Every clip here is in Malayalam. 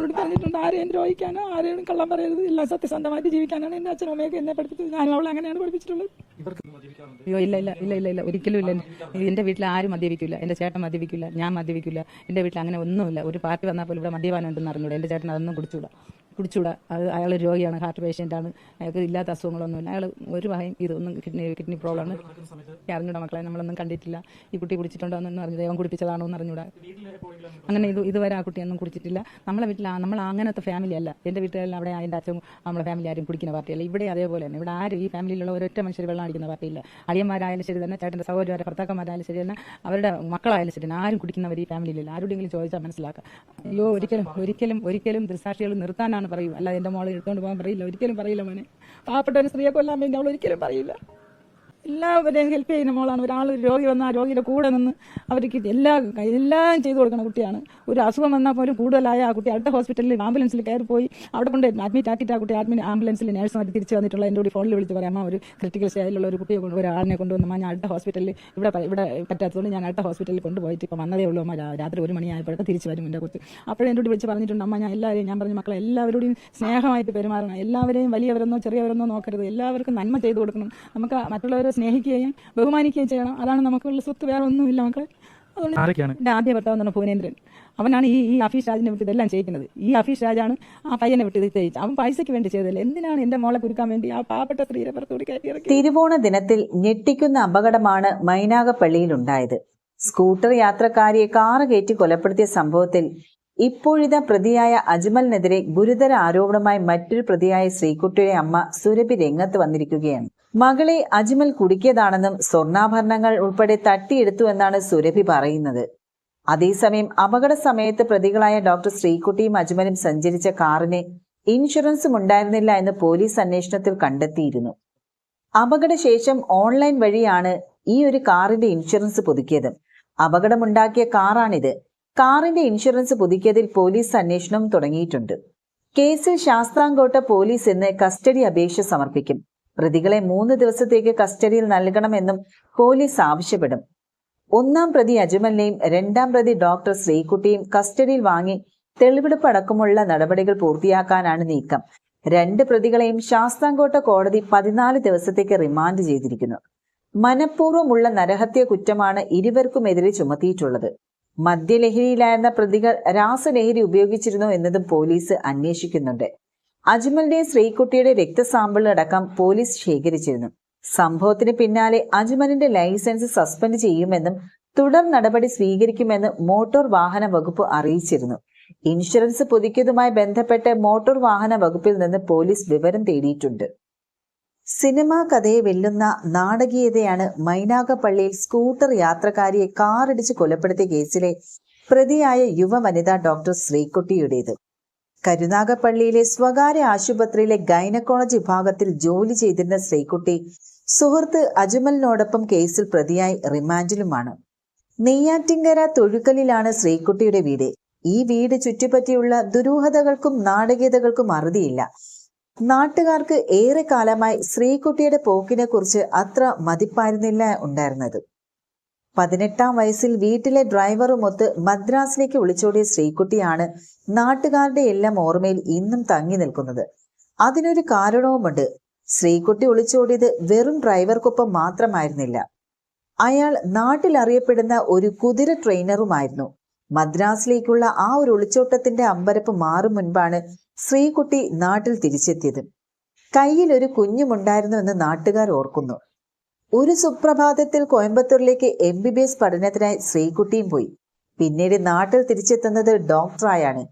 അവളോട് പറഞ്ഞിട്ടുണ്ട് ആരെയും ദ്രോഹിക്കാനോ ആരെയും കള്ളം പറയരുത്. എല്ലാം സത്യസന്ധമായിട്ട് ജീവിക്കാനാണ് എന്റെ അച്ഛനും അമ്മയൊക്കെ എന്നെ പഠിപ്പിച്ചത്. ഞാനും അവളെ അങ്ങനെയാണ് പഠിപ്പിച്ചിട്ടുള്ളത്. അയ്യോ ഇല്ല ഇല്ല ഇല്ല ഇല്ല ഇല്ല. ഒരിക്കലും ഇല്ല. എന്റെ വീട്ടിൽ ആരും മദ്യപിക്കില്ല എന്റെ ചേട്ടൻ മദ്യപിക്കില്ല ഞാൻ മദ്യപിക്കില്ല എന്റെ വീട്ടിൽ അങ്ങനെ ഒന്നുമില്ല. ഒരു പാർട്ടി വന്നാൽ പോലും ഇവിടെ മദ്യപാനം ഉണ്ടെന്ന് അറിഞ്ഞൂടാ. എന്റെ ചേട്ടൻ അതൊന്നും കുടിച്ചൂടാ. കുടിച്ചൂടാ അത് അയാൾ രോഗിയാണ് ഹാർട്ട് പേഷ്യന്റാണ് അയാൾക്ക് ഇല്ലാത്ത അസുഖങ്ങളൊന്നുമില്ല. അയാൾ ഒരു വകയും ഇതൊന്നും കിഡ്നി കിഡ്നി പ്രോബ്ലം ആണ്. അറിഞ്ഞൂടാ മക്കളെ നമ്മളൊന്നും കണ്ടിട്ടില്ല. ഈ കുട്ടി കുടിച്ചിട്ടുണ്ടോ എന്നൊന്നും അറിഞ്ഞു ദൈവം കുടിപ്പിച്ചതാണോ എന്ന് അറിഞ്ഞൂടാ. അങ്ങനെ ഇത് ഇതുവരെ ആ കുട്ടിയൊന്നും കുടിച്ചിട്ടില്ല. നമ്മളെ വീട്ടിൽ നമ്മൾ അങ്ങനത്തെ ഫാമിലി അല്ല. എന്റെ വീട്ടിലെല്ലാം അവിടെ എന്റെ അച്ഛൻ നമ്മളെ ഫാമിലി ആരും കുടിക്കുന്ന പാർട്ടിയല്ല ഇവിടെ അതേപോലെ തന്നെ. ഇവിടെ ആരും ഈ ഫാമിലിയിലുള്ള ഒരൊറ്റ മനുഷ്യർ വെള്ളം അടിക്കുന്ന പാർട്ടിയില്ല അളിയന്മാരായാലും ശരി തന്നെ ചേട്ടന്റെ സഹോദരന്മാരെ ഭർത്താക്കന്മാരായാലും ശരി തന്നെ അവരുടെ മക്കളായാലും ശരി തന്നെ ആരും കുടിക്കുന്നവർ ഈ ഫാമിലിയിലില്ല ആരുടെയെങ്കിലും ചോദിച്ചാൽ മനസ്സിലാക്കാം. അയ്യോ ഒരിക്കലും ഒരിക്കലും ഒരിക്കലും ദൃസാക്ഷികൾ നിർത്താനാണ് പറയും. അല്ലാതെ എന്റെ മോളെ എടുത്തുകൊണ്ട് പോകാൻ പറയില്ല. ഒരിക്കലും പറയില്ല മോനെ. പാവപ്പെട്ട ഒരു സ്ത്രീയെ കൊല്ലാൻ വേണ്ടി അവൾ ഒരിക്കലും പറയില്ല. എല്ലാവരെയും ഹെൽപ്പ് ചെയ്യുന്ന മോളാണ്. ഒരാൾ ഒരു രോഗി വന്നാൽ ആ രോഗിയുടെ കൂടെ നിന്ന് അവർക്ക് എല്ലാ എല്ലാം ചെയ്തു കൊടുക്കുന്ന കുട്ടിയാണ്. ഒരു അസുഖം വന്നാൽ പോലും കൂടുതലായ ആ കുട്ടി അടുത്ത ഹോസ്പിറ്റലിൽ ആംബുലൻസിൽ കയറി പോയി അവിടെ കൊണ്ട് അഡ്മിറ്റ് ആക്കിയിട്ട് ആ കുട്ടി അഡ്മിറ്റ് ആംബുലൻസിൽ നേഴ്സുമാർ തിരിച്ചു വന്നിട്ടുള്ള എന്റെ കൂടി ഫോണിൽ വിളിച്ച് പറയാം ഒരു ക്രിട്ടിക്കൽ സ്റ്റേജിലുള്ള ഒരു കുട്ടിയെ കൊണ്ട് ഒരാളിനെ കൊണ്ടുവന്നമ്മ ഞാൻ അടുത്ത ഹോസ്പിറ്റലിൽ ഇവിടെ ഇവിടെ പറ്റാത്തതുകൊണ്ട് ഞാൻ അടുത്ത ഹോസ്പിറ്റലിൽ കൊണ്ടുപോയിട്ട് ഇപ്പോൾ വന്നതേ ഉള്ളൂ അമ്മ രാത്രി ഒരു മണിയായപ്പോഴൊക്കെ തിരിച്ചു വരും എന്റെ കുട്ടി അപ്പോഴും എന്നോട് വിളിച്ച് പറഞ്ഞിട്ടുണ്ട് അമ്മ ഞാൻ എല്ലാവരെയും ഞാൻ പറഞ്ഞ മക്കളെ എല്ലാവരോടും സ്നേഹമായിട്ട് പെരുമാറണം. എല്ലാവരെയും വലിയവരെന്നോ ചെറിയവരെന്നോ നോക്കരുത്. എല്ലാവർക്കും നന്മ ചെയ്തു കൊടുക്കണം. നമുക്ക് മറ്റുള്ളവരെ സ്നേഹിക്കുകയും ബഹുമാനിക്കുകയും ചെയ്യണം. അതാണ് നമുക്കുള്ള സ്വത്ത്. വേറെ ഒന്നുമില്ല മക്കളെ. അതുകൊണ്ട് ആരൊക്കെയാണ്? എന്റെ ആദ്യ ഭർത്താവ് എന്ന് പറഞ്ഞ ഭുവനേന്ദ്രൻ. അവനാണ് ഈ ഈ അഫീഷ് രാജിനെ വിട്ട് ഇതെല്ലാം ചെയ്യിക്കുന്നത്. ഈ അഫീഷ് രാജാണ് ആ പയ്യനെ വിട്ട് ഇത് ചെയ്യിച്ചത്. അവൻ പൈസയ്ക്ക് വേണ്ടി ചെയ്തതല്ലേ. എന്തിനാണ് എന്റെ മോളെ കുരുക്കാൻ വേണ്ടി ആ പാവപ്പെട്ട സ്ത്രീയെ പുറത്തുകൂടി കയറ്റി തിരുവോണ ദിനത്തിൽ ഞെട്ടിക്കുന്ന അപകടമാണ് മൈനാഗപ്പള്ളിയിലുണ്ടായത് സ്കൂട്ടർ യാത്രക്കാരിയെ കാറ് കയറ്റി കൊലപ്പെടുത്തിയ സംഭവത്തിൽ ഇപ്പോഴിത പ്രതിയായ അജ്മലിനെതിരെ ഗുരുതര ആരോപണമായി മറ്റൊരു പ്രതിയായ ശ്രീകുട്ടിയുടെ അമ്മ സുരഭി രംഗത്ത് വന്നിരിക്കുകയാണ്. മകളെ അജ്മൽ കുടുക്കിയതാണെന്നും സ്വർണാഭരണങ്ങൾ ഉൾപ്പെടെ തട്ടിയെടുത്തു എന്നാണ് സുരഭി പറയുന്നത്. അതേസമയം അപകട സമയത്ത് പ്രതികളായ ഡോക്ടർ ശ്രീകുട്ടിയും അജ്മലും സഞ്ചരിച്ച കാറിന് ഇൻഷുറൻസും ഉണ്ടായിരുന്നില്ല എന്ന് പോലീസ് അന്വേഷണത്തിൽ കണ്ടെത്തിയിരുന്നു. അപകടശേഷം ഓൺലൈൻ വഴിയാണ് ഈ ഒരു കാറിന്റെ ഇൻഷുറൻസ് പുതുക്കിയത്. അപകടമുണ്ടാക്കിയ കാറാണിത്. കാറിന്റെ ഇൻഷുറൻസ് പുതുക്കിയതിൽ പോലീസ് അന്വേഷണം തുടങ്ങിയിട്ടുണ്ട്. കേസിൽ ശാസ്താംകോട്ട പോലീസ് ഇന്ന് കസ്റ്റഡി അപേക്ഷ സമർപ്പിക്കും. പ്രതികളെ മൂന്ന് ദിവസത്തേക്ക് കസ്റ്റഡിയിൽ നൽകണമെന്നും പോലീസ് ആവശ്യപ്പെടും. ഒന്നാം പ്രതി അജ്മലിനെയും രണ്ടാം പ്രതി ഡോക്ടർ ശ്രീകുട്ടിയും കസ്റ്റഡിയിൽ വാങ്ങി തെളിവെടുപ്പ് അടക്കമുള്ള നടപടികൾ പൂർത്തിയാക്കാനാണ് നീക്കം. രണ്ട് പ്രതികളെയും ശാസ്താംകോട്ട കോടതി പതിനാല് ദിവസത്തേക്ക് റിമാൻഡ് ചെയ്തിരിക്കുന്നു. മനഃപൂർവമുള്ള നരഹത്യ കുറ്റമാണ് ഇരുവർക്കുമെതിരെ ചുമത്തിയിട്ടുള്ളത്. മദ്യലഹരിയിലായിരുന്ന പ്രതികൾ രാസലഹരി ഉപയോഗിച്ചിരുന്നോ എന്നതും പോലീസ് അന്വേഷിക്കുന്നുണ്ട്. അജ്മലിന്റെ ശ്രീകുട്ടിയുടെ രക്തസാമ്പിൾ അടക്കം പോലീസ് ശേഖരിച്ചിരുന്നു. സംഭവത്തിന് പിന്നാലെ അജ്മലിന്റെ ലൈസൻസ് സസ്പെൻഡ് ചെയ്യുമെന്നും തുടർ നടപടി സ്വീകരിക്കുമെന്ന് മോട്ടോർ വാഹന വകുപ്പ് അറിയിച്ചിരുന്നു. ഇൻഷുറൻസ് പുതുക്കിയതുമായി ബന്ധപ്പെട്ട് മോട്ടോർ വാഹന വകുപ്പിൽ നിന്ന് പോലീസ് വിവരം തേടിയിട്ടുണ്ട്. സിനിമാ കഥയെ വെല്ലുന്ന നാടകീയതയാണ് മൈനാഗപ്പള്ളിയിൽ സ്കൂട്ടർ യാത്രക്കാരിയെ കാറിടിച്ച് കൊലപ്പെടുത്തിയ കേസിലെ പ്രതിയായ യുവ വനിത ഡോക്ടർ ശ്രീകുട്ടിയുടേത്. കരുനാഗപ്പള്ളിയിലെ സ്വകാര്യ ആശുപത്രിയിലെ ഗൈനക്കോളജി വിഭാഗത്തിൽ ജോലി ചെയ്തിരുന്ന ശ്രീകുട്ടി സുഹൃത്ത് അജ്മലിനോടൊപ്പം കേസിൽ പ്രതിയായി റിമാൻഡിലുമാണ്. നെയ്യാറ്റിങ്കര തൊഴുക്കലിലാണ് ശ്രീകുട്ടിയുടെ വീട്. ഈ വീട് ചുറ്റിപ്പറ്റിയുള്ള ദുരൂഹതകൾക്കും നാടകീയതകൾക്കും അറുതിയില്ല. നാട്ടുകാർക്ക് ഏറെ കാലമായി ശ്രീകുട്ടിയുടെ പോക്കിനെ കുറിച്ച് അത്ര മതിപ്പായിരുന്നില്ല ഉണ്ടായിരുന്നത്. പതിനെട്ടാം വയസ്സിൽ വീട്ടിലെ ഡ്രൈവറുമൊത്ത് മദ്രാസിലേക്ക് വിളിച്ചോടിയ ശ്രീകുട്ടിയാണ് നാട്ടുകാരുടെ എല്ലാം ഓർമ്മയിൽ ഇന്നും തങ്ങി നിൽക്കുന്നത്. അതിനൊരു കാരണവുമുണ്ട്. ശ്രീകുട്ടി ഒളിച്ചോടിയത് വെറും ഡ്രൈവർക്കൊപ്പം മാത്രമായിരുന്നില്ല. അയാൾ നാട്ടിൽ അറിയപ്പെടുന്ന ഒരു കുതിര ട്രെയിനറുമായിരുന്നു. മദ്രാസിലേക്കുള്ള ആ ഒരു ഒളിച്ചോട്ടത്തിന്റെ അമ്പരപ്പ് മാറും മുൻപാണ് ശ്രീകുട്ടി നാട്ടിൽ തിരിച്ചെത്തിയത്. കയ്യിൽ ഒരു കുഞ്ഞുമുണ്ടായിരുന്നു എന്ന് നാട്ടുകാർ ഓർക്കുന്നു. ഒരു സുപ്രഭാതത്തിൽ കോയമ്പത്തൂരിലേക്ക് എം ബി ബി എസ് പഠനത്തിനായി ശ്രീകുട്ടിയും പോയി. പിന്നീട് നാട്ടിൽ തിരിച്ചെത്തുന്നത് ഡോക്ടറായാണ്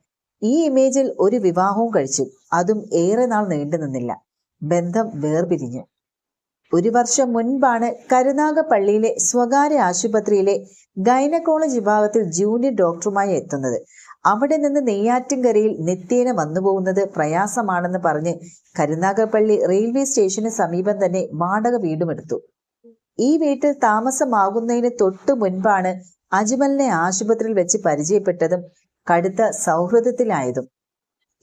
ഈ ഇമേജിൽ ഒരു വിവാഹവും കഴിച്ചു. അതും ഏറെ നാൾ നീണ്ടു നിന്നില്ല. ബന്ധം വേർപിരിഞ്ഞു. ഒരു വർഷം മുൻപാണ് കരുനാഗപ്പള്ളിയിലെ സ്വകാര്യ ആശുപത്രിയിലെ ഗൈനക്കോളജ് വിഭാഗത്തിൽ ജൂനിയർ ഡോക്ടറുമായി എത്തുന്നത്. അവിടെ നിന്ന് നെയ്യാറ്റിൻകരയിൽ നിത്യേന വന്നുപോകുന്നത് പ്രയാസമാണെന്ന് പറഞ്ഞ് കരുനാഗപ്പള്ളി റെയിൽവേ സ്റ്റേഷന് സമീപം തന്നെ വാടക വീടുമെടുത്തു ഈ വീട്ടിൽ താമസമാകുന്നതിന് തൊട്ടു മുൻപാണ് അജ്മലിനെ ആശുപത്രിയിൽ വെച്ച് പരിചയപ്പെട്ടതും കടുത്ത സൗഹൃദത്തിലായതും.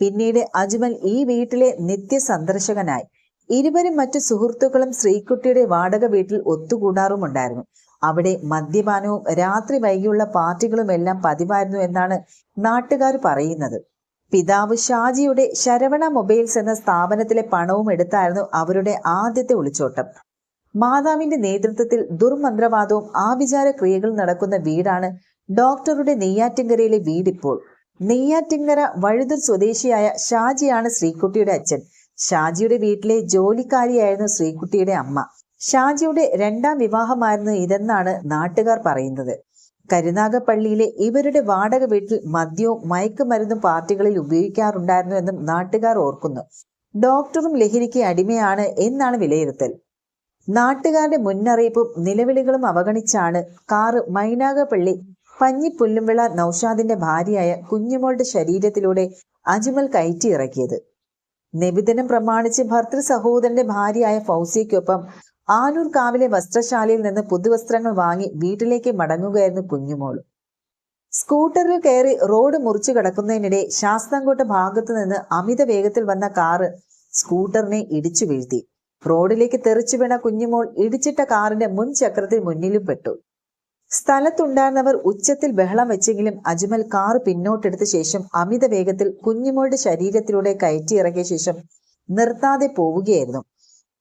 പിന്നീട് അജ്മൽ ഈ വീട്ടിലെ നിത്യ സന്ദർശകനായി ഇരുവരും മറ്റു സുഹൃത്തുക്കളും ശ്രീകുട്ടിയുടെ വാടക വീട്ടിൽ ഒത്തുകൂടാറുമുണ്ടായിരുന്നു. അവിടെ മദ്യപാനവും രാത്രി വൈകിയുള്ള പാർട്ടികളും എല്ലാം പതിവായിരുന്നു എന്നാണ് നാട്ടുകാർ പറയുന്നത്. പിതാവ് ഷാജിയുടെ ശരവണ മൊബൈൽസ് എന്ന സ്ഥാപനത്തിലെ പണവും എടുത്തായിരുന്നു അവരുടെ ആദ്യത്തെ ഒളിച്ചോട്ടം. മാതാവിന്റെ നേതൃത്വത്തിൽ ദുർമന്ത്രവാദവും ആവിചാര ക്രിയകളും നടക്കുന്ന വീടാണ് ഡോക്ടറുടെ നെയ്യാറ്റിങ്കരയിലെ വീടിപ്പോൾ. നെയ്യാറ്റിങ്കര വഴുതൂർ സ്വദേശിയായ ഷാജിയാണ് ശ്രീകുട്ടിയുടെ അച്ഛൻ. ഷാജിയുടെ വീട്ടിലെ ജോലിക്കാരിയായിരുന്നു ശ്രീകുട്ടിയുടെ അമ്മ. ഷാജിയുടെ രണ്ടാം വിവാഹമായിരുന്നു ഇതെന്നാണ് നാട്ടുകാർ പറയുന്നത്. കരുനാഗപ്പള്ളിയിലെ ഇവരുടെ വാടക വീട്ടിൽ മദ്യവും മയക്കുമരുന്നും പാർട്ടികളിൽ ഉപയോഗിക്കാറുണ്ടായിരുന്നു എന്നും നാട്ടുകാർ ഓർക്കുന്നു. ഡോക്ടറും ലഹരിക്ക് അടിമയാണ് എന്നാണ് വിലയിരുത്തൽ. നാട്ടുകാരുടെ മുന്നറിയിപ്പും നിലവിളികളും അവഗണിച്ചാണ് കാറ് മൈനാഗപ്പള്ളി പഞ്ഞിപ്പുല്ലുംവിള നൌഷാദിന്റെ ഭാര്യയായ കുഞ്ഞുമോളുടെ ശരീരത്തിലൂടെ അജ്മൽ കയറ്റിയിറക്കിയത് നിബിധനം പ്രമാണിച്ച് ഭർത്തൃ സഹോദരന്റെ ഭാര്യയായ ഫൗസിയയ്ക്കൊപ്പം ആനൂർ കാവിലെ വസ്ത്രശാലയിൽ നിന്ന് പുതുവസ്ത്രങ്ങൾ വാങ്ങി വീട്ടിലേക്ക് മടങ്ങുകയായിരുന്നു കുഞ്ഞുമോൾ സ്കൂട്ടറിൽ കയറി റോഡ് മുറിച്ചു കിടക്കുന്നതിനിടെ ശാസ്താംകോട്ട ഭാഗത്തു നിന്ന് അമിത വേഗത്തിൽ വന്ന കാറ് സ്കൂട്ടറിനെ ഇടിച്ചു വീഴ്ത്തി. റോഡിലേക്ക് തെറിച്ചു വീണ കുഞ്ഞുമോൾ ഇടിച്ചിട്ട കാറിന്റെ മുൻ ചക്രത്തിൽ മുന്നിലും പെട്ടു സ്ഥലത്തുണ്ടായിരുന്നവർ ഉച്ചത്തിൽ ബഹളം വെച്ചെങ്കിലും അജ്മൽ കാർ പിന്നോട്ടെടുത്ത ശേഷം അമിത വേഗത്തിൽ കുഞ്ഞുമോളുടെ ശരീരത്തിലൂടെ കയറ്റി കയറ്റിയിറക്കിയ ശേഷം നിർത്താതെ പോവുകയായിരുന്നു.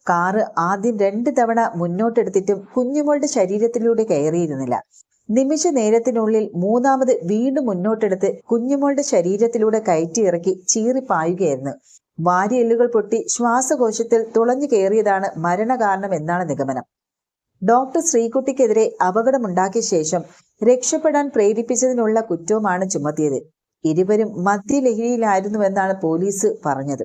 കാറ് ആദ്യം രണ്ട് തവണ മുന്നോട്ടെടുത്തിട്ടും കുഞ്ഞുമോളുടെ ശരീരത്തിലൂടെ കയറിയിരുന്നില്ല. നിമിഷ നേരത്തിനുള്ളിൽ മൂന്നാമത് വീണ്ടും മുന്നോട്ടെടുത്ത് കുഞ്ഞുമോളുടെ ശരീരത്തിലൂടെ കയറ്റി കയറ്റിയിറക്കി ചീറിപ്പായുകയായിരുന്നു. വാരിയെല്ലുകൾ പൊട്ടി ശ്വാസകോശത്തിൽ തുളഞ്ഞു കയറിയതാണ് മരണകാരണം എന്നാണ് നിഗമനം. ഡോക്ടർ ശ്രീകുട്ടിക്കെതിരെ അപകടമുണ്ടാക്കിയ ശേഷം രക്ഷപ്പെടാൻ പ്രേരിപ്പിച്ചതിനുള്ള കുറ്റവുമാണ് ചുമത്തിയത്. ഇരുവരും മദ്യലഹരിയിലായിരുന്നുവെന്നാണ് പോലീസ് പറഞ്ഞത്.